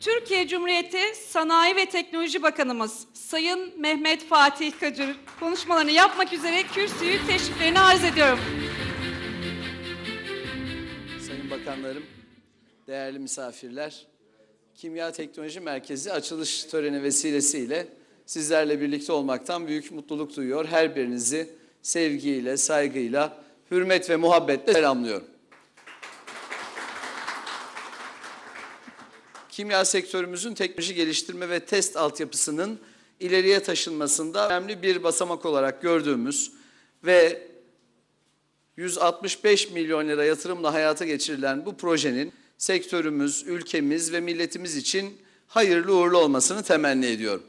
Türkiye Cumhuriyeti Sanayi ve Teknoloji Bakanımız Sayın Mehmet Fatih Kacır konuşmalarını yapmak üzere kürsüyü teşriflerini arz ediyorum. Sayın Bakanlarım, değerli misafirler, Kimya Teknoloji Merkezi açılış töreni vesilesiyle sizlerle birlikte olmaktan büyük mutluluk duyuyor. Her birinizi sevgiyle, saygıyla, hürmet ve muhabbetle selamlıyorum. Kimya sektörümüzün teknoloji geliştirme ve test altyapısının ileriye taşınmasında önemli bir basamak olarak gördüğümüz ve 165 milyon lira yatırımla hayata geçirilen bu projenin sektörümüz, ülkemiz ve milletimiz için hayırlı uğurlu olmasını temenni ediyorum.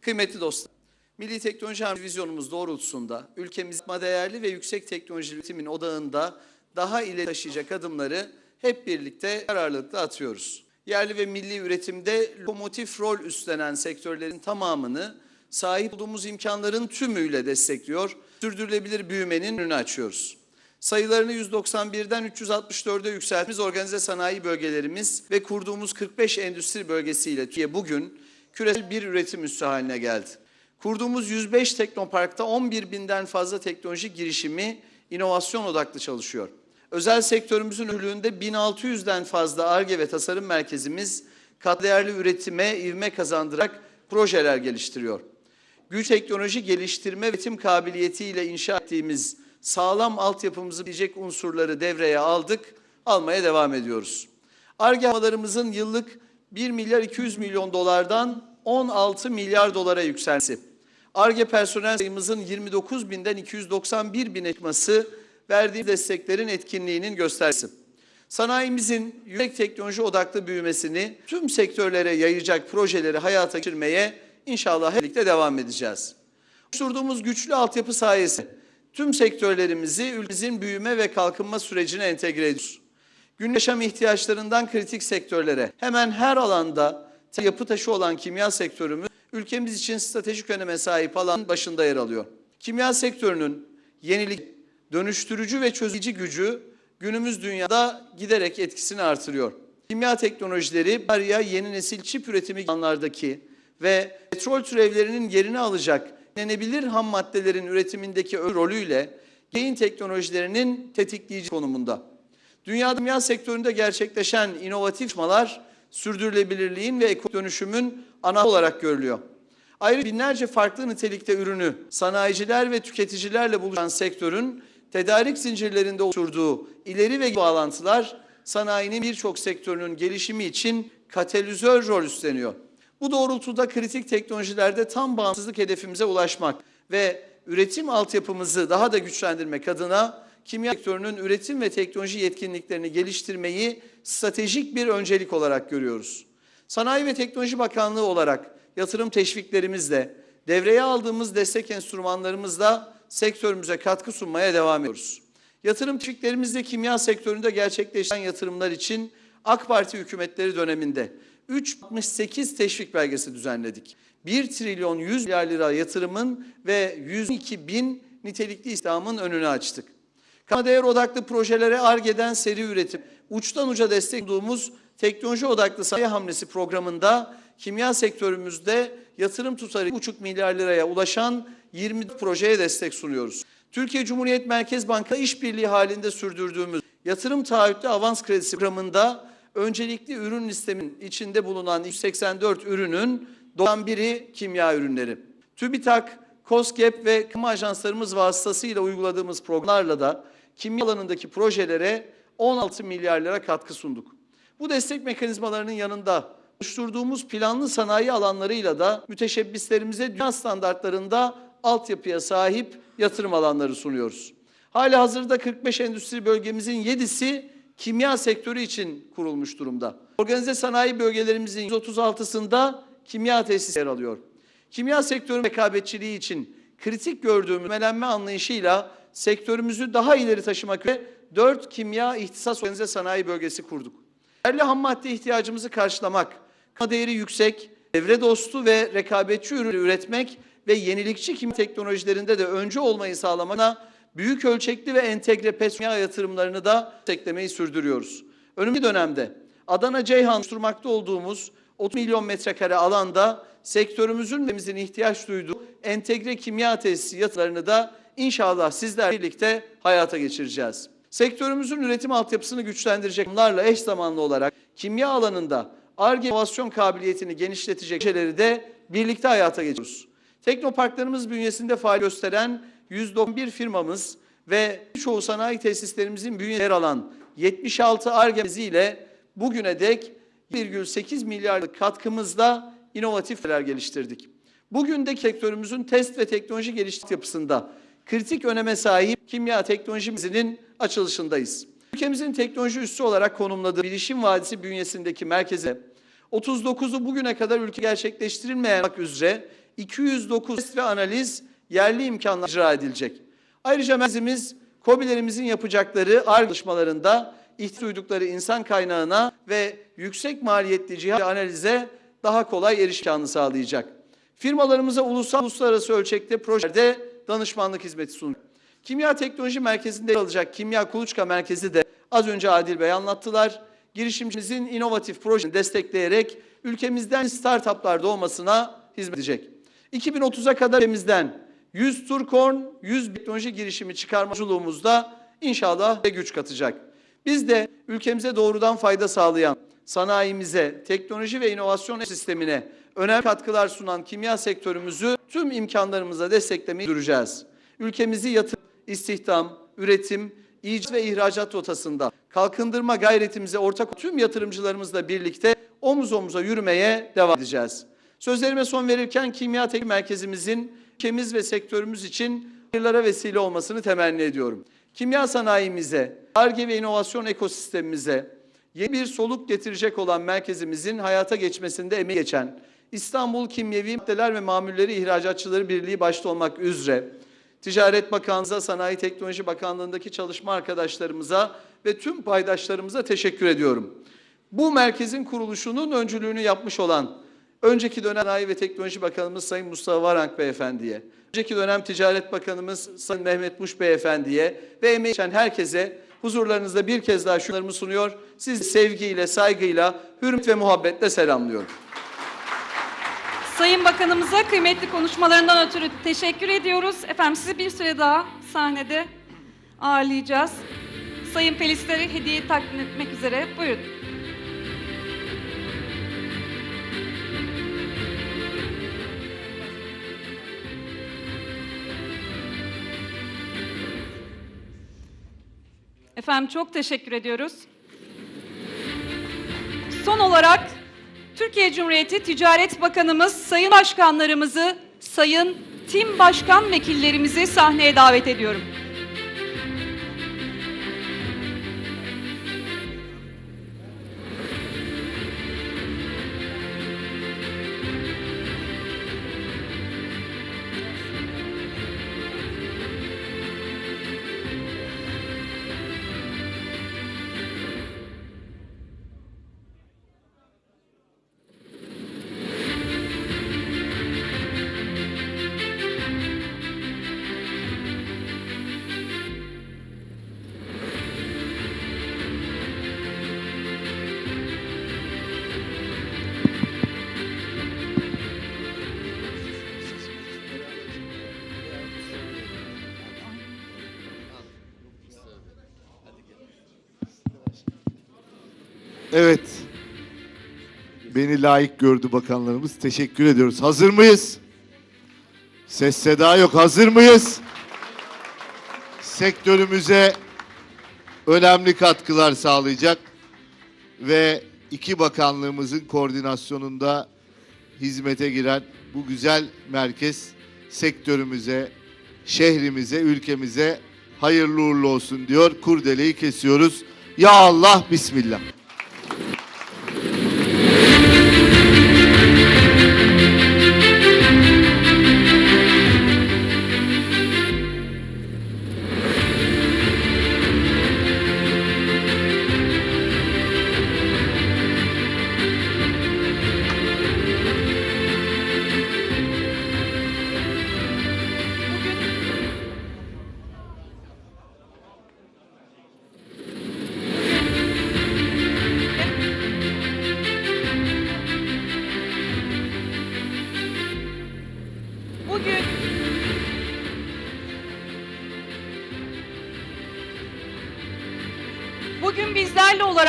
Kıymetli dostlar, Milli Teknoloji Hamle vizyonumuz doğrultusunda ülkemiz değerli ve yüksek teknoloji üretimin odağında daha ileri taşıyacak adımları hep birlikte kararlılıkla atıyoruz. Yerli ve milli üretimde lokomotif rol üstlenen sektörlerin tamamını sahip olduğumuz imkanların tümüyle destekliyor, sürdürülebilir büyümenin önünü açıyoruz. Sayılarını 191'den 364'e yükselttiğimiz organize sanayi bölgelerimiz ve kurduğumuz 45 endüstri bölgesiyle Türkiye bugün küresel bir üretim üssü haline geldi. Kurduğumuz 105 teknoparkta 11 binden fazla teknoloji girişimi inovasyon odaklı çalışıyor. Özel sektörümüzün ürününde 1600'den fazla ARGE ve tasarım merkezimiz kat değerli üretime ivme kazandırarak projeler geliştiriyor. Güç teknoloji geliştirme ve üretim kabiliyetiyle inşa ettiğimiz sağlam altyapımızı bilecek unsurları devreye aldık, almaya devam ediyoruz. ARGE harcamalarımızın yıllık 1 milyar 200 milyon dolardan 16 milyar dolara yükselmesi. ARGE personel sayımızın 29 binden 291 bine çıkması verdiği desteklerin etkinliğinin göstergesi. Sanayimizin yüksek teknoloji odaklı büyümesini tüm sektörlere yayacak projeleri hayata geçirmeye inşallah birlikte devam edeceğiz. Oluşturduğumuz güçlü altyapı sayesinde tüm sektörlerimizi ülkemizin büyüme ve kalkınma sürecine entegre ediyoruz. Gün yaşam ihtiyaçlarından kritik sektörlere hemen her alanda yapı taşı olan kimya sektörümüz ülkemiz için stratejik öneme sahip alan başında yer alıyor. Kimya sektörünün yenilik, dönüştürücü ve çözücü gücü günümüz dünyada giderek etkisini artırıyor. Kimya teknolojileri araya yeni nesil çip üretimi alanlardaki ve petrol türevlerinin yerini alacak yenilenebilir ham maddelerin üretimindeki rolüyle beyin teknolojilerinin tetikleyici konumunda. Dünyada kimya sektöründe gerçekleşen inovatif çalışmalar sürdürülebilirliğin ve ekonomik dönüşümün ana olarak görülüyor. Ayrıca binlerce farklı nitelikte ürünü sanayiciler ve tüketicilerle buluşan sektörün tedarik zincirlerinde oluşturduğu ileri ve bağlantılar sanayinin birçok sektörünün gelişimi için katalizör rol üstleniyor. Bu doğrultuda kritik teknolojilerde tam bağımsızlık hedefimize ulaşmak ve üretim altyapımızı daha da güçlendirmek adına kimya sektörünün üretim ve teknoloji yetkinliklerini geliştirmeyi stratejik bir öncelik olarak görüyoruz. Sanayi ve Teknoloji Bakanlığı olarak yatırım teşviklerimizle, devreye aldığımız destek enstrümanlarımızla sektörümüze katkı sunmaya devam ediyoruz. Yatırım teşviklerimizle kimya sektöründe gerçekleşen yatırımlar için AK Parti hükümetleri döneminde 368 teşvik belgesi düzenledik. 1 trilyon 100 milyar lira yatırımın ve 102 bin nitelikli istihdamın önünü açtık. Kamu değer odaklı projelere ARGE'den seri üretim, uçtan uca destek sunduğumuz teknoloji odaklı sanayi hamlesi programında kimya sektörümüzde yatırım tutarı 2,5 milyar liraya ulaşan 20 projeye destek sunuyoruz. Türkiye Cumhuriyet Merkez Banka işbirliği halinde sürdürdüğümüz yatırım taahhütlü avans kredisi programında öncelikli ürün listemin içinde bulunan 184 ürünün 91'i kimya ürünleri. TÜBİTAK, KOSGEB ve kamu ajanslarımız vasıtasıyla uyguladığımız programlarla da kimya alanındaki projelere 16 milyar lira katkı sunduk. Bu destek mekanizmalarının yanında oluşturduğumuz planlı sanayi alanlarıyla da müteşebbislerimize dünya standartlarında altyapıya sahip yatırım alanları sunuyoruz. Hali hazırda 45 endüstri bölgemizin 7'si kimya sektörü için kurulmuş durumda. Organize sanayi bölgelerimizin 136'sında kimya tesisi yer alıyor. Kimya sektörünün rekabetçiliği için kritik gördüğümüz melenme anlayışıyla sektörümüzü daha ileri taşımak ve 4 kimya ihtisas organize sanayi bölgesi kurduk. Değerli ham madde ihtiyacımızı karşılamak, değeri yüksek, devre dostu ve rekabetçi ürün üretmek ve yenilikçi kimya teknolojilerinde de öncü olmayı sağlamana büyük ölçekli ve entegre petrokimya yatırımlarını da desteklemeyi sürdürüyoruz. Önümüzdeki dönemde Adana Ceyhan oluşturmakta olduğumuz 30 milyon metrekare alanda sektörümüzün ve bizim ihtiyaç duyduğu entegre kimya tesisi yatırımlarını da inşallah sizlerle birlikte hayata geçireceğiz. Sektörümüzün üretim altyapısını güçlendirecek bunlarla eş zamanlı olarak kimya alanında ARGE inovasyon kabiliyetini genişletecek projeleri de birlikte hayata geçiriyoruz. Teknoparklarımız bünyesinde faaliyet gösteren 191 firmamız ve çoğu sanayi tesislerimizin bünyesinde yer alan 76 ARGE ile bugüne dek 1,8 milyarlık katkımızla inovatif şeyler geliştirdik. Bugün de sektörümüzün test ve teknoloji geliştirme yapısında kritik öneme sahip kimya teknolojimizin açılışındayız. Ülkemizin teknoloji üssü olarak konumladığı Bilişim Vadisi bünyesindeki merkeze 39'u bugüne kadar ülke gerçekleştirilmeyen üzere 209 test ve analiz yerli imkanla icra edilecek. Ayrıca merkezimiz KOBİ'lerimizin yapacakları ARGE çalışmalarında ihtiyaç duydukları insan kaynağına ve yüksek maliyetli cihaz analize daha kolay erişim sağlayacak. Firmalarımıza ulusal uluslararası ölçekte projelerde danışmanlık hizmeti sunacak. Kimya Teknoloji Merkezi'nde alacak Kimya Kuluçka Merkezi de az önce Adil Bey anlattılar. Girişimcimizin inovatif projeni destekleyerek ülkemizden startuplar doğmasına hizmet edecek. 2030'a kadar ülkemizden 100 Turkorn, 100 teknoloji girişimi çıkarmacılığımızda inşallah ve güç katacak. Biz de ülkemize doğrudan fayda sağlayan sanayimize, teknoloji ve inovasyon sistemine önemli katkılar sunan kimya sektörümüzü tüm imkanlarımızla desteklemeyi duracağız. Ülkemizi yatırım, istihdam, üretim, icat ve ihracat rotasında kalkındırma gayretimize ortak tüm yatırımcılarımızla birlikte omuz omuza yürümeye devam edeceğiz. Sözlerime son verirken Kimya Teknik Merkezimizin ülkemiz ve sektörümüz için hayırlara vesile olmasını temenni ediyorum. Kimya sanayimize, ARGE ve inovasyon ekosistemimize yeni bir soluk getirecek olan merkezimizin hayata geçmesinde emeği geçen İstanbul Kimyevi Maddeler ve Mamulleri İhracatçıları Birliği başta olmak üzere Ticaret Bakanlığı'na, Sanayi Teknoloji Bakanlığı'ndaki çalışma arkadaşlarımıza ve tüm paydaşlarımıza teşekkür ediyorum. Bu merkezin kuruluşunun öncülüğünü yapmış olan önceki dönem Sanayi ve Teknoloji Bakanımız Sayın Mustafa Varank Beyefendi'ye, önceki dönem Ticaret Bakanımız Sayın Mehmet Muş Beyefendi'ye ve emeği geçen herkese huzurlarınızda bir kez daha şunlarımı sunuyor. Sizi sevgiyle, saygıyla, hürmet ve muhabbetle selamlıyorum. Sayın Bakanımıza kıymetli konuşmalarından ötürü teşekkür ediyoruz. Efendim sizi bir süre daha sahnede ağırlayacağız. Sayın Pelisleri hediye takdim etmek üzere. Buyurun. Efendim çok teşekkür ediyoruz. Son olarak Türkiye Cumhuriyeti Ticaret Bakanımız, Sayın Başkanlarımızı, Sayın Tim Başkan Vekillerimizi sahneye davet ediyorum. Evet. Beni layık gördü bakanlarımız. Teşekkür ediyoruz. Hazır mıyız? Ses seda yok. Hazır mıyız? Sektörümüze önemli katkılar sağlayacak ve iki bakanlığımızın koordinasyonunda hizmete giren bu güzel merkez sektörümüze, şehrimize, ülkemize hayırlı uğurlu olsun diyor. Kurdeleyi kesiyoruz. Ya Allah, Bismillah.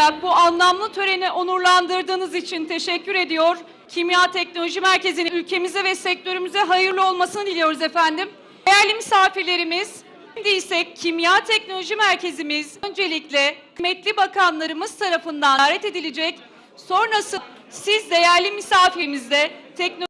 Olarak bu anlamlı töreni onurlandırdığınız için teşekkür ediyor. Kimya Teknoloji Merkezi'nin ülkemize ve sektörümüze hayırlı olmasını diliyoruz efendim. Değerli misafirlerimiz, şimdi ise Kimya Teknoloji Merkezimiz öncelikle kıymetli bakanlarımız tarafından ziyaret edilecek. Sonrası siz değerli misafirimizle teknoloji